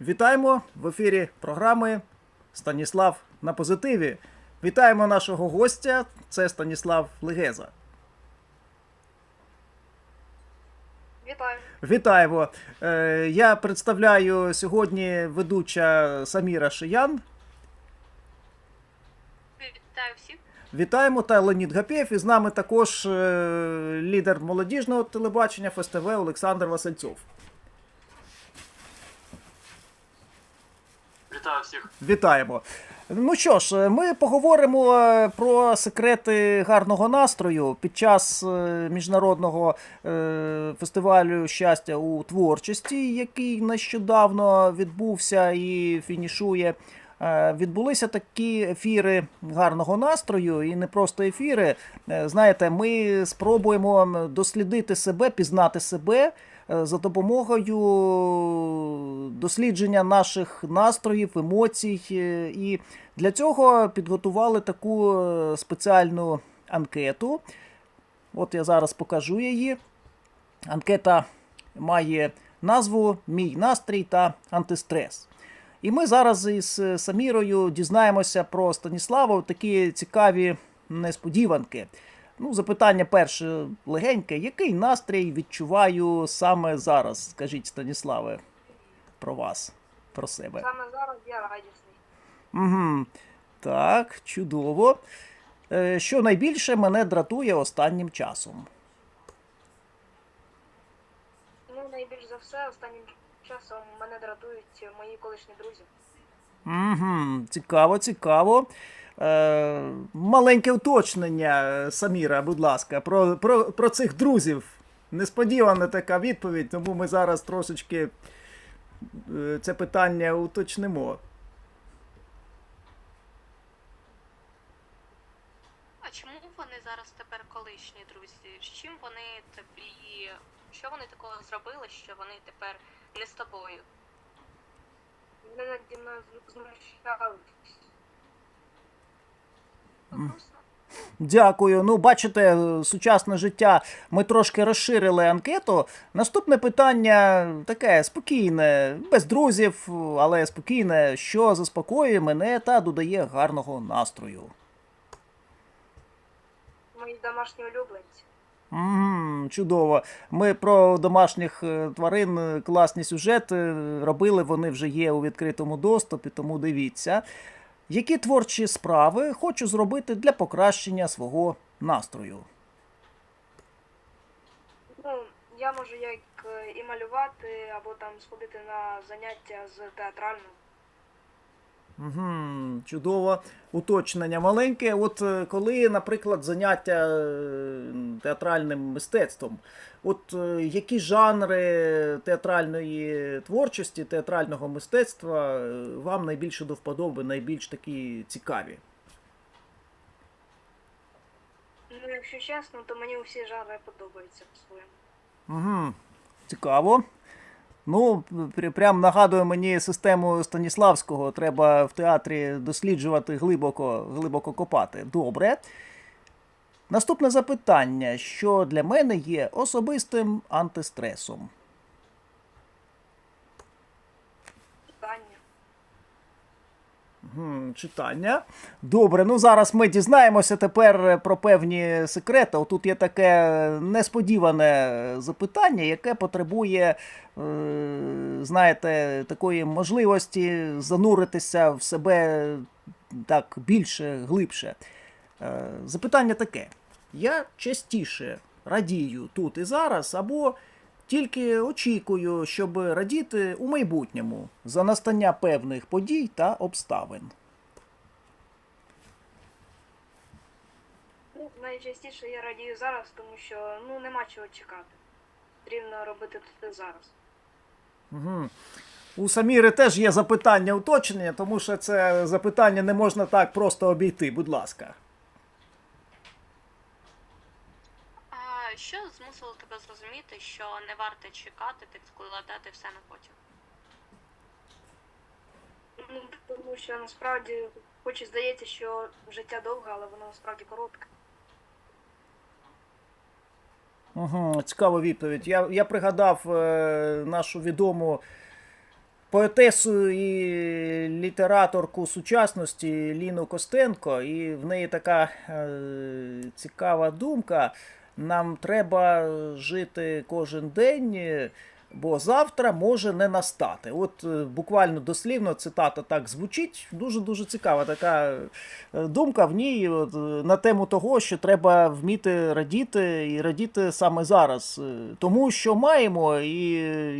Вітаємо в ефірі програми Станіслав на позитиві. Вітаємо нашого гостя. Це Станіслав Легеза. Вітаю. Вітаємо. Е, Я представляю сьогодні ведуча Саміра Шиян. Вітаю всіх. Вітаємо та Леонід Гапєв. І з нами також е, лідер молодіжного телебачення ФСТВ Олександр Васильцов. Вітаю всіх. Вітаємо. Ну що ж, ми поговоримо е, про секрети гарного настрою під час е, міжнародного е, фестивалю щастя у творчості, який нещодавно відбувся і фінішує. Е, Відбулися такі ефіри гарного настрою, і не просто ефіри. Е, Знаєте, ми спробуємо дослідити себе, пізнати себе е, за допомогою дослідження наших настроїв, емоцій. е, І для цього підготували таку е, спеціальну анкету. От я зараз покажу її. Анкета має назву Мій настрій та антистрес. І ми зараз із е, Самірою дізнаємося про Станіслава такі цікаві несподіванки. Ну, запитання перше легеньке. Який настрій відчуваю саме зараз? Скажіть, Станіславе, про вас, про себе. Саме зараз я радісний. Угу. Так, чудово. Е, Що найбільше мене дратує останнім часом? Ну, найбільш за все, останнім часом мене дратують мої колишні друзі. Угу. Цікаво, цікаво. Е, маленьке уточнення, е, Саміра, будь ласка, про, про, про цих друзів. Несподівана така відповідь, тому ми зараз трошечки е, це питання уточнимо. А чому вони зараз тепер колишні друзі? З чим вони тобі. Що вони такого зробили, що вони тепер не з тобою? Вони наді мною знущались. Дякую. Ну, бачите, е, сучасне життя. Ми трошки розширили анкету. Наступне питання таке спокійне, без друзів, але спокійне, що заспокоює мене та додає гарного настрою. Мої домашні улюбленці. Угу, чудово. Ми про домашніх е, тварин е, класні сюжети робили, вони вже є у відкритому доступі, тому дивіться. Які творчі справи хочу зробити для покращення свого настрою? Ну, я можу як е, і малювати, або там сходити на заняття з театрального. Угу, чудово. Уточнення маленьке. От е, коли, наприклад, заняття е, театральним мистецтвом, от е, які жанри театральної творчості, театрального мистецтва вам найбільше до вподоби, найбільш такі цікаві? Ну, якщо чесно, то мені усі жанри подобаються по-своєму. Угу. Цікаво. Ну, прям нагадує мені систему Станіславського. Треба в театрі досліджувати глибоко, глибоко копати. Добре. Наступне запитання: що для мене є особистим антистресом? Питання. Гм, Читання. Добре, ну зараз ми дізнаємося тепер про певні секрети. Отут є таке несподіване запитання, яке потребує, е, знаєте, такої можливості зануритися в себе так більше, глибше. Е, Запитання таке: я частіше радію тут і зараз, або тільки очікую, щоб радіти у майбутньому за настання певних подій та обставин. Ну, найчастіше я радію зараз, тому що ну нема чого чекати. Потрібно робити тут і зараз. Угу. У Саміри теж є запитання уточнення, тому що це запитання не можна так просто обійти, будь ласка. Що змусило тебе зрозуміти, що не варто чекати, так складати все на потім? Ну, тому що насправді, хоч і здається, що життя довге, але воно насправді коротке. Угу, цікава відповідь. Я, я пригадав е, нашу відому поетесу і літераторку сучасності Ліну Костенко, і в неї така е, цікава думка. Нам треба жити кожен день, е, бо завтра може не настати. От е, буквально дослівно цитата так звучить. Дуже дуже цікава така е, думка в ній от, на тему того, що треба вміти радіти і радіти саме зараз. Тому що маємо, і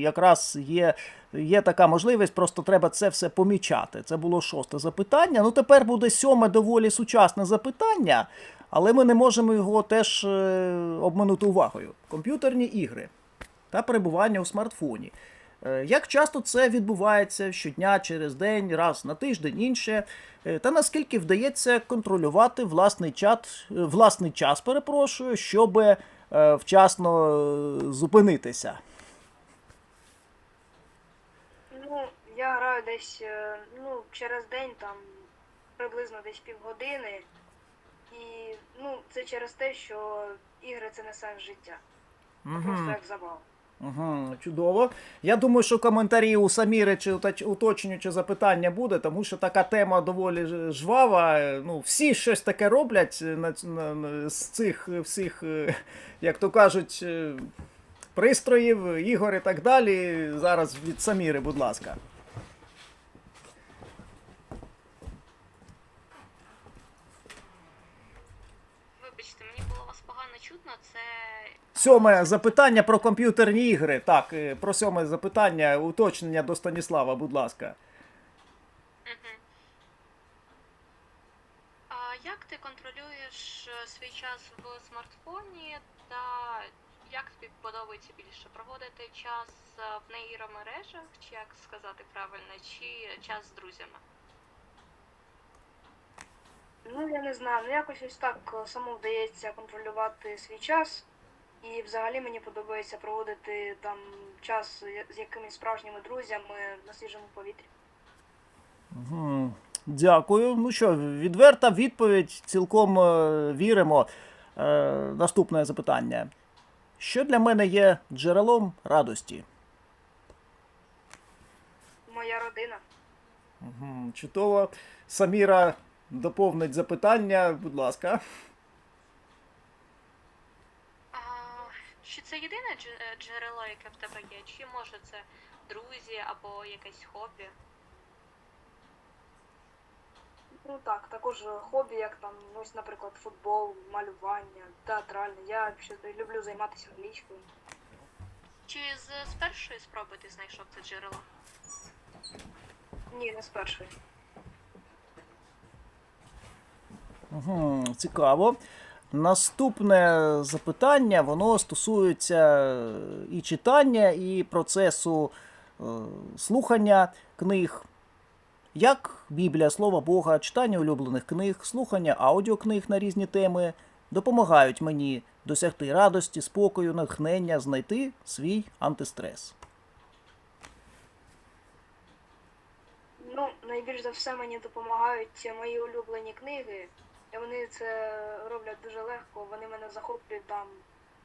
якраз є. Є така можливість, просто треба це все помічати. Це було шосте запитання. Ну тепер буде сьоме доволі сучасне запитання, але ми не можемо його теж е, обминути увагою. Комп'ютерні ігри та перебування у смартфоні. Е, Як часто це відбувається щодня, через день, раз на тиждень, інше, Е, та наскільки вдається контролювати власний чат, власний час, перепрошую, щоб вчасно зупинитися. Ну, я граю десь ну, через день, там приблизно десь півгодини. І це через те, що ігри це не сенс життя. Просто як забава. Угу, чудово. Я думаю, що коментарі у Саміри чи уточ- уточнююче запитання буде, тому що така тема доволі жвава. Ну, всі щось таке роблять на, на, на- з цих всіх, е, як то кажуть, е, пристроїв, ігор і так далі. Зараз від Саміри, будь ласка. Вибачте, мені було вас погано чутно. Це Сьоме запитання про комп'ютерні ігри. Так, е, про сьоме запитання, уточнення до Станіслава, будь ласка. Мгм. А як ти контролюєш е, свій час в смартфоні та як тобі подобається більше проводити час е, в нейромережах, чи як сказати правильно, чи час з друзями? Ну, я не знаю, ну якось ось так е, само вдається контролювати свій час. І взагалі мені подобається проводити там час з якимись справжніми друзями на свіжому повітрі. Мгм. Дякую. Ну що, відверта відповідь, цілком е, віримо. Е, наступне запитання. Що для мене є джерелом радості? Моя родина. Мгм. Чудово. Саміра доповнить запитання, будь ласка. А, чи це єдине дж- е, джерело, яке в тебе є? Чи може це друзі або якесь хобі? Ну так, також хобі, як там, ну, ось, наприклад, футбол, малювання, театральне. Я ще люблю займатися англійською. Чи з, з першої спроби ти знайшов це джерело? Ні, не з першої. Цікаво. Наступне запитання, воно стосується і читання, і процесу е, слухання книг. Як Біблія, Слово Бога, читання улюблених книг, слухання аудіокниг на різні теми допомагають мені досягти радості, спокою, натхнення, знайти свій антистрес. Ну, найбільш за все мені допомагають мої улюблені книги. І вони це роблять дуже легко. Вони мене захоплюють там,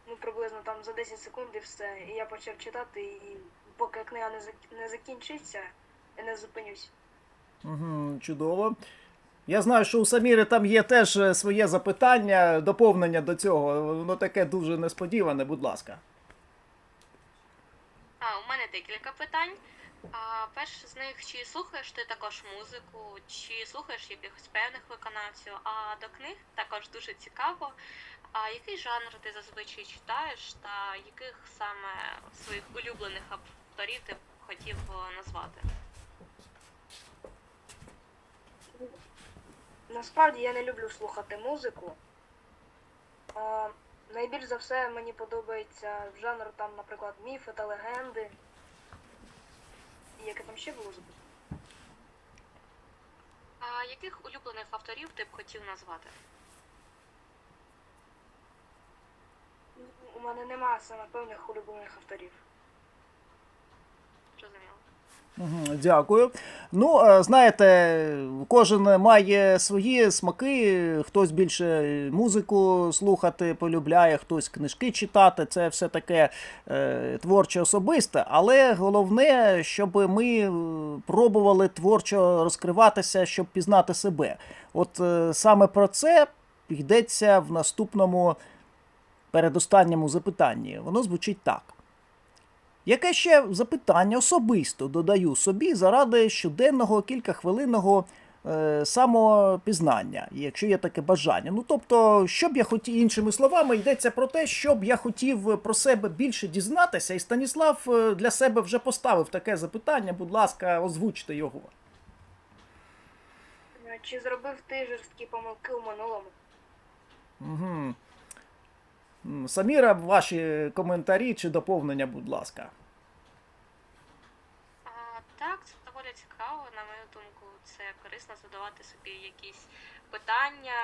ну приблизно там за 10 секунд і все. І я почав читати, і поки книга не зак- не закінчиться, я не зупинюсь. Угу, чудово. Я знаю, що у Саміри там є теж е, своє запитання, доповнення до цього. Воно таке дуже несподіване, будь ласка. А, у мене декілька питань. А, перше з них, чи слухаєш ти також музику, чи слухаєш якихось певних виконавців, а до книг також дуже цікаво. А який жанр ти зазвичай читаєш, та яких саме своїх улюблених авторів ти б хотів назвати? Насправді я не люблю слухати музику. А, найбільш за все мені подобається жанр там, наприклад, міфи та легенди. І яке там ще було забуто? А яких улюблених авторів ти б хотів назвати? Ну, У мене немає саме певних улюблених авторів. Зрозуміло. Дякую. Ну, е, знаєте, кожен має свої смаки. Хтось більше музику слухати полюбляє, хтось книжки читати. Це все таке е, творче особисте. Але головне, щоб ми е, пробували творчо розкриватися, щоб пізнати себе. От е, саме про це йдеться в наступному передостанньому запитанні. Воно звучить так. Яке ще запитання особисто додаю собі заради щоденного кількахвилинного е, самопізнання, якщо є таке бажання. Ну тобто, що б я хотів, іншими словами, йдеться про те, що б я хотів про себе більше дізнатися, і Станіслав е, для себе вже поставив таке запитання. Будь ласка, озвучте його. Чи зробив ти жорсткі помилки у минулому? Угу. Саміра, ваші коментарі чи доповнення, будь ласка. А, так, це доволі цікаво, на мою думку, це корисно задавати собі якісь питання,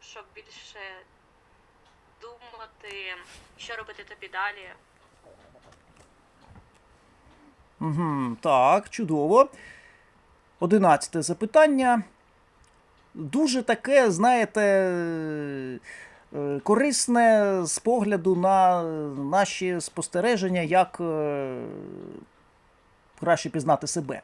щоб більше думати, що робити тобі далі. Угу, так, чудово. Одинадцяте запитання. Дуже таке, знаєте, корисне з погляду на наші спостереження, як е, краще пізнати себе.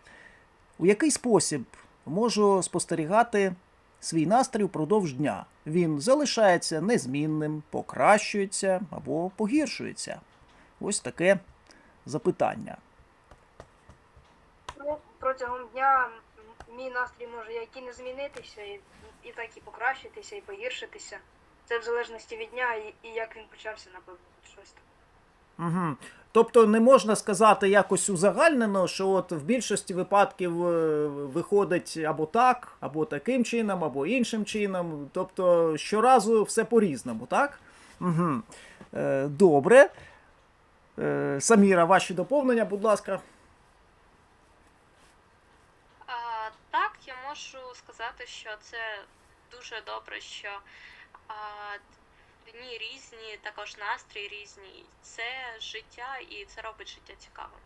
У який спосіб можу спостерігати свій настрій впродовж дня? Він залишається незмінним, покращується або погіршується? Ось таке запитання. Ну, протягом дня мій настрій може як і не змінитися, і, і так і покращитися, і погіршитися. Це в залежності від дня і, і як він почався, напевно, щось так. Угу. Тобто не можна сказати якось узагальнено, що от в більшості випадків е, виходить або так, або таким чином, або іншим чином. Тобто щоразу все по-різному, так? Угу. Е, добре. Е, Саміра, ваші доповнення, будь ласка. А, так, я можу сказати, що це дуже добре, що а, дні різні, також настрій різні. Це життя і це робить життя цікавим.